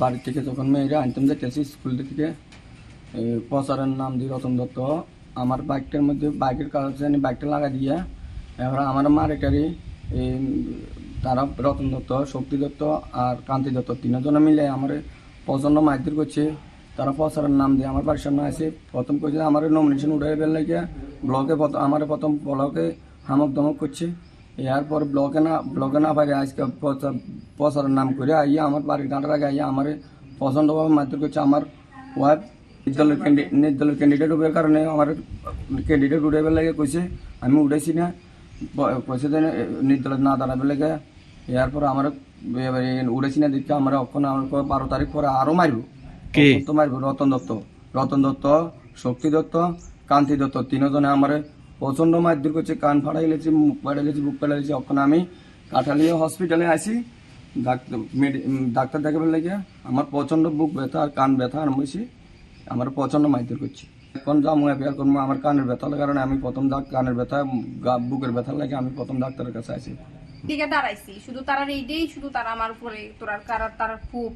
বাড়ি থেকে যখন মেয়েরা আনতাম যেতেছি স্কুল থেকে প্রচারের নাম দিয়ে রতন দত্ত। আমার বাইকটার মধ্যে বাইকের জানি বাইকটা লাগা দিয়ে, এবার আমার মারেটারি তারা রতন দত্ত, শক্তি দত্ত আর কান্তি দত্ত তিনজনে মিলে আমার প্রচণ্ড মারধর করছে। তারা প্রচারের নাম দিয়ে আমার বাড়ির সামনে আছে প্রথম করছে আমার নমিনেশন উঠাই ফেললে গিয়ে ব্লকে আমার প্রথম ব্লকে হামক দমক করছে। এরপর ব্লকে না ব্লকে না পারে আজকে প্রচার- প্রচারের নাম করে আইয়া আমার বাড়ির গাঁটার আগে আইয়া আমার প্রচণ্ডভাবে মারধর করছে আমার ওয়াইফ নির্দলের ক্যান্ডিডেট নির্দলের ক্যান্ডিডেট হবার কারণে আমার ক্যান্ডিডেট উঠাইবার লাগে কইছে আমি উঠাইছি না। কইছে যে নির্দলের না দাঁড়াবে লাগে। এরপর আমার উড়েছি না দেখতে আমার অক্ষণ আমার বারো তারিখ পরে আরও মারব। কে? তো মারব রতন দত্ত। রতন দত্ত শক্তি দত্ত কান্তি দত্ত তিনজনে আমার প্রচণ্ড মারধর করছে, কান ফাড়াই লেছি মুখ ফাড়াই লেছি বুক ফাড়াই লেছি অক্ষণ আমি কাঠালিয়া হসপিটালে আসি ডাক্তার ডাক্তার দেখাবার লাগে আমার প্রচণ্ড বুক ব্যথা আর কান ব্যথা আরম্ভ হয়েছে। আমার প্রচণ্ড মারধর করছে। এখন যাব অ্যাপিয়ার করব, আমার কানের ব্যথার কারণে আমি প্রথম ডাক, কানের ব্যথা, গা- বুকের ব্যথা লাগে আমি প্রথম ডাক্তারের কাছে আসি দিকে দাঁড়াইছি, শুধু তারা এইটাই, শুধু তারা আমার উপরে তোরার কারার তারা খুব